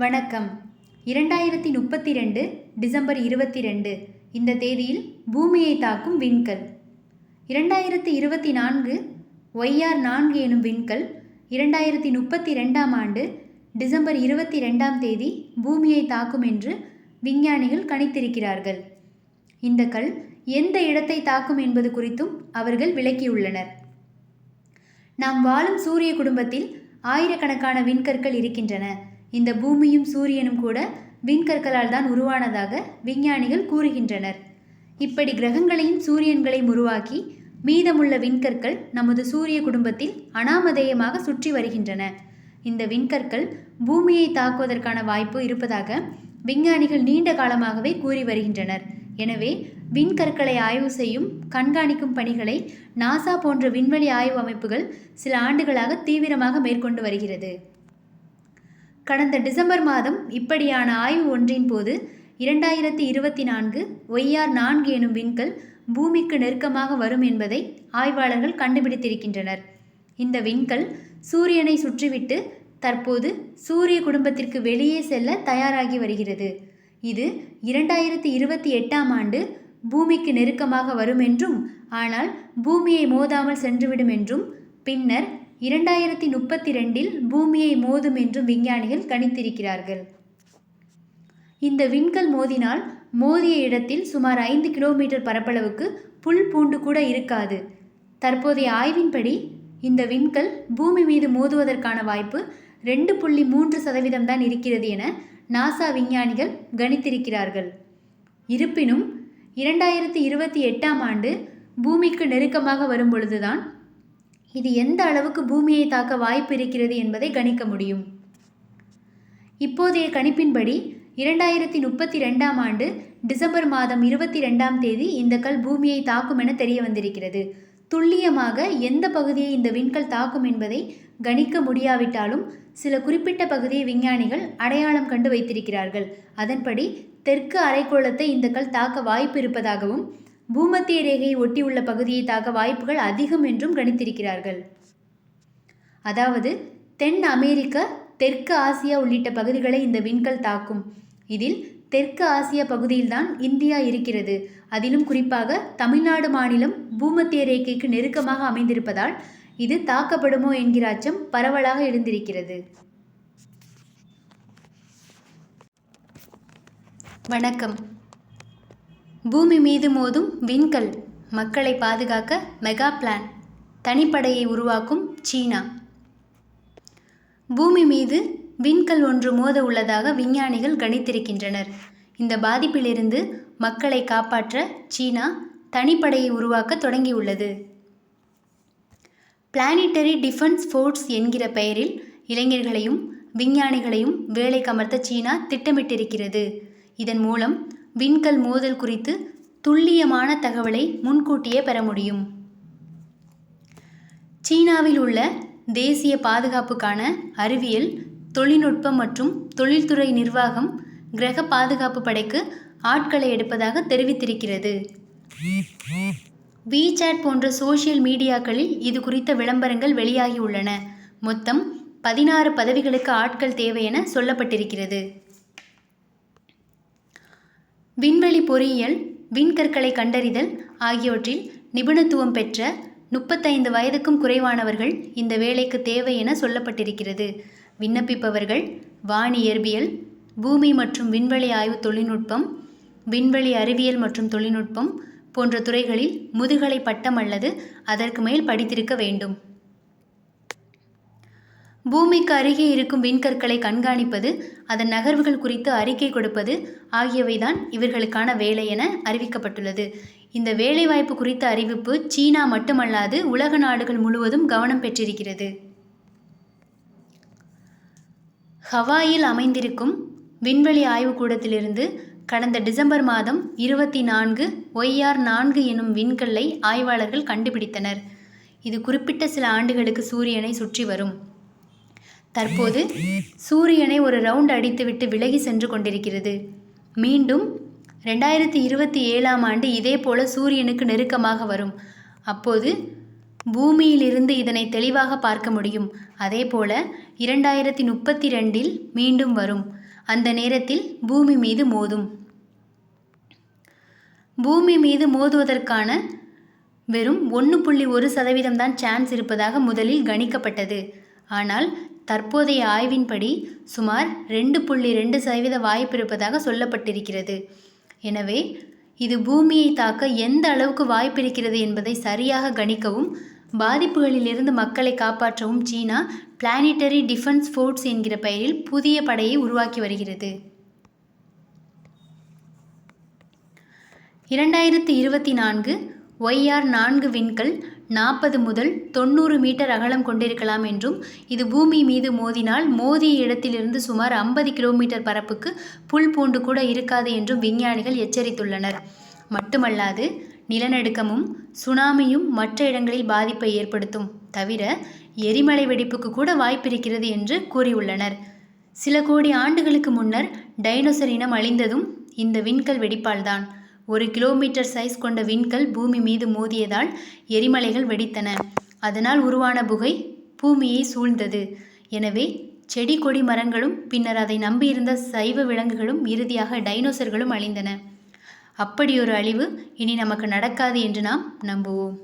வணக்கம். இரண்டாயிரத்தி முப்பத்தி ரெண்டு டிசம்பர் இருபத்தி ரெண்டு இந்த தேதியில் பூமியை தாக்கும் விண்கல். இரண்டாயிரத்தி இருபத்தி நான்கு ஒய்ஆர் நான்கு எனும் விண்கல் இரண்டாயிரத்தி முப்பத்தி ரெண்டாம் ஆண்டு டிசம்பர் இருபத்தி ரெண்டாம் தேதி பூமியை தாக்கும் என்று விஞ்ஞானிகள் கணித்திருக்கிறார்கள். இந்த கல் எந்த இடத்தை தாக்கும் என்பது குறித்தும் அவர்கள் விளக்கியுள்ளனர். நாம் வாழும் சூரிய குடும்பத்தில் ஆயிரக்கணக்கான விண்கற்கள் இருக்கின்றன. இந்த பூமியும் சூரியனும் கூட விண்கற்களால் தான் உருவானதாக விஞ்ஞானிகள் கூறுகின்றனர். இப்படி கிரகங்களையும் சூரியன்களையும் உருவாக்கி மீதமுள்ள விண்கற்கள் நமது சூரிய குடும்பத்தில் அனாமதேயமாக சுற்றி வருகின்றன. இந்த விண்கற்கள் பூமியை தாக்குவதற்கான வாய்ப்பு இருப்பதாக விஞ்ஞானிகள் நீண்ட காலமாகவே கூறி வருகின்றனர். எனவே விண்கற்களை ஆய்வு செய்யும் கண்காணிக்கும் பணிகளை நாசா போன்ற விண்வெளி ஆய்வு அமைப்புகள் சில ஆண்டுகளாக தீவிரமாக மேற்கொண்டு வருகிறது. கடந்த டிசம்பர் மாதம் இப்படியான ஆய்வு ஒன்றின் போது இரண்டாயிரத்தி இருபத்தி நான்கு ஒய்ஆர் நான்கு எனும் விண்கல் பூமிக்கு நெருக்கமாக வரும் என்பதை ஆய்வாளர்கள் கண்டுபிடித்திருக்கின்றனர். இந்த விண்கல் சூரியனை சுற்றிவிட்டு தற்போது சூரிய குடும்பத்திற்கு வெளியே செல்ல தயாராகி வருகிறது. இது இரண்டாயிரத்தி இருபத்தி எட்டாம் ஆண்டு பூமிக்கு நெருக்கமாக வரும் என்றும் ஆனால் பூமியை மோதாமல் சென்றுவிடும் என்றும் பின்னர் இரண்டாயிரத்தி முப்பத்தி ரெண்டில் பூமியை மோதும் என்றும் விஞ்ஞானிகள் கணித்திருக்கிறார்கள். இந்த விண்கல் மோதினால் மோதிய இடத்தில் சுமார் ஐந்து கிலோமீட்டர் பரப்பளவுக்கு புல் பூண்டு கூட இருக்காது. தற்போதைய ஆய்வின்படி இந்த விண்கல் பூமி மீது மோதுவதற்கான வாய்ப்பு ரெண்டு புள்ளி மூன்று சதவீதம் தான் இருக்கிறது என நாசா விஞ்ஞானிகள் கணித்திருக்கிறார்கள். இருப்பினும் இரண்டாயிரத்தி இருபத்தி எட்டாம் ஆண்டு பூமிக்கு நெருக்கமாக வரும் பொழுதுதான் இது எந்த அளவுக்கு பூமியை தாக்க வாய்ப்பு இருக்கிறது என்பதை கணிக்க முடியும். இப்போதைய கணிப்பின்படி இரண்டாயிரத்தி முப்பத்தி ரெண்டாம் ஆண்டு டிசம்பர் மாதம் இருபத்தி ரெண்டாம் தேதி இந்த கல் பூமியை தாக்கும் என தெரிய வந்திருக்கிறது. துல்லியமாக எந்த பகுதியை இந்த விண்கல் தாக்கும் என்பதை கணிக்க முடியாவிட்டாலும் சில குறிப்பிட்ட பகுதியை விஞ்ஞானிகள் அடையாளம் கண்டு வைத்திருக்கிறார்கள். அதன்படி தெற்கு அரைக்கோளத்தை இந்த கல் தாக்க வாய்ப்பு இருப்பதாகவும் பூமத்திய ரேகையை ஒட்டியுள்ள பகுதியை தாக்க வாய்ப்புகள் அதிகம் என்றும் கணித்திருக்கிறார்கள். அதாவது தென் அமெரிக்க தெற்கு ஆசியா உள்ளிட்ட பகுதிகளை இந்த விண்கல் தாக்கும். இதில் தெற்கு ஆசிய பகுதியில்தான் இந்தியா இருக்கிறது. அதிலும் குறிப்பாக தமிழ்நாடு மாநிலம் பூமத்திய ரேகைக்கு நெருக்கமாக அமைந்திருப்பதால் இது தாக்கப்படுமோ என்கிற அச்சம் பரவலாக எழுந்திருக்கிறது. வணக்கம். பூமி மீது மோதும் விண்கல் மக்களை பாதுகாக்க மெகா பிளான். தனிப்படையை உருவாக்கும் சீனா. பூமி மீது விண்கல் ஒன்று மோத உள்ளதாக விஞ்ஞானிகள் கணித்திருக்கின்றனர். இந்த பாதிப்பிலிருந்து மக்களை காப்பாற்ற சீனா தனிப்படையை உருவாக்க தொடங்கியுள்ளது. பிளானிட்டரி டிஃபென்ஸ் ஃபோர்ஸ் என்கிற பெயரில் இளைஞர்களையும் விஞ்ஞானிகளையும் வேலை கமர்த்த சீனா திட்டமிட்டிருக்கிறது. இதன் மூலம் விண்கல் மோதல் குறித்து துல்லியமான தகவலை முன்கூட்டியே பெற முடியும். சீனாவில் உள்ள தேசிய பாதுகாப்புக்கான அறிவியல் தொழில்நுட்பம் மற்றும் தொழில்துறை நிர்வாகம் கிரக பாதுகாப்பு படைக்கு ஆட்களை எடுப்பதாக தெரிவித்திருக்கிறது. விசாட் போன்ற சோஷியல் மீடியாக்களில் இது குறித்த விளம்பரங்கள் வெளியாகியுள்ளன மொத்தம் பதினாறு பதவிகளுக்கு ஆட்கள் தேவை என சொல்லப்பட்டிருக்கிறது. விண்வெளி பொறியியல் விண்கற்களை கண்டறிதல் ஆகியவற்றில் நிபுணத்துவம் பெற்ற முப்பத்தைந்து வயதுக்கும் குறைவானவர்கள் இந்த வேலைக்கு தேவை என சொல்லப்பட்டிருக்கிறது. விண்ணப்பிப்பவர்கள் வாணி இயற்பியல் பூமி மற்றும் விண்வெளி ஆய்வு தொழில்நுட்பம் விண்வெளி அறிவியல் மற்றும் தொழில்நுட்பம் போன்ற துறைகளில் முதுகலை பட்டம் அல்லது அதற்கு மேல் படித்திருக்க வேண்டும். பூமிக்கு அருகே இருக்கும் விண்கற்களை கண்காணிப்பது அதன் நகர்வுகள் குறித்து அறிக்கை கொடுப்பது ஆகியவைதான் இவர்களுக்கான வேலை என அறிவிக்கப்பட்டுள்ளது. இந்த வேலைவாய்ப்பு குறித்த அறிவிப்பு சீனா மட்டுமல்லாது உலக நாடுகள் முழுவதும் கவனம் பெற்றிருக்கிறது. ஹவாயில் அமைந்திருக்கும் விண்வெளி ஆய்வுக்கூடத்திலிருந்து கடந்த டிசம்பர் மாதம் இருபத்தி நான்கு ஒய்ஆர் நான்கு எனும் விண்கல்லை ஆய்வாளர்கள் கண்டுபிடித்தனர். இது குறிப்பிட்ட சில ஆண்டுகளுக்கு சூரியனை சுற்றி வரும். தற்போது சூரியனை ஒரு ரவுண்ட் அடித்துவிட்டு விலகி சென்று கொண்டிருக்கிறது. மீண்டும் ரெண்டாயிரத்தி இருபத்தி ஏழாம் ஆண்டு இதே போல சூரியனுக்கு நெருக்கமாக வரும். அப்போது பூமியிலிருந்து இதனை தெளிவாக பார்க்க முடியும். அதே போல இரண்டாயிரத்தி முப்பத்தி ரெண்டில் மீண்டும் வரும். அந்த நேரத்தில் பூமி மீது மோதும். பூமி மீது மோதுவதற்கான வெறும் ஒன்று புள்ளி ஒரு சதவீதம் தான் சான்ஸ் இருப்பதாக முதலில் கணிக்கப்பட்டது. ஆனால் தற்போதைய ஆய்வின்படி சுமார் ரெண்டு புள்ளி ரெண்டு சதவீத வாய்ப்பு இருப்பதாக சொல்லப்பட்டிருக்கிறது. எனவே இது பூமியை தாக்க எந்த அளவுக்கு வாய்ப்பிருக்கிறது என்பதை சரியாக கணிக்கவும் பாதிப்புகளிலிருந்து மக்களை காப்பாற்றவும் சீனா பிளானிட்டரி டிஃபென்ஸ் ஃபோர்ஸ் என்கிற பெயரில் புதிய படையை உருவாக்கி வருகிறது. இரண்டாயிரத்தி இருபத்தி நான்கு ஒய்ஆர் நான்கு விண்கல் நாற்பது முதல் தொண்ணூறு மீட்டர் அகலம் கொண்டிருக்கலாம் என்றும் இது பூமி மீது மோதினால் மோதிய இடத்திலிருந்து சுமார் ஐம்பது கிலோமீட்டர் பரப்புக்கு புல் பூண்டு கூட இருக்காது என்றும் விஞ்ஞானிகள் எச்சரித்துள்ளனர். மட்டுமல்லாது நிலநடுக்கமும் சுனாமியும் மற்ற இடங்களில் பாதிப்பை ஏற்படுத்தும். தவிர எரிமலை வெடிப்புக்கு கூட வாய்ப்பிருக்கிறது என்று கூறியுள்ளனர். சில கோடி ஆண்டுகளுக்கு முன்னர் டைனோசர் இனம் அழிந்ததும் இந்த விண்கல் வெடிப்பால்தான். ஒரு கிலோமீட்டர் சைஸ் கொண்ட விண்கல் பூமி மீது மோதியதால் எரிமலைகள் வெடித்தன. அதனால் உருவான புகை பூமியை சூழ்ந்தது. எனவே செடி கொடி மரங்களும் பின்னர் அதை நம்பியிருந்த சைவ விலங்குகளும் இறுதியாக டைனோசர்களும் அழிந்தன. அப்படியொரு அழிவு இனி நமக்கு நடக்காது என்று நாம் நம்புவோம்.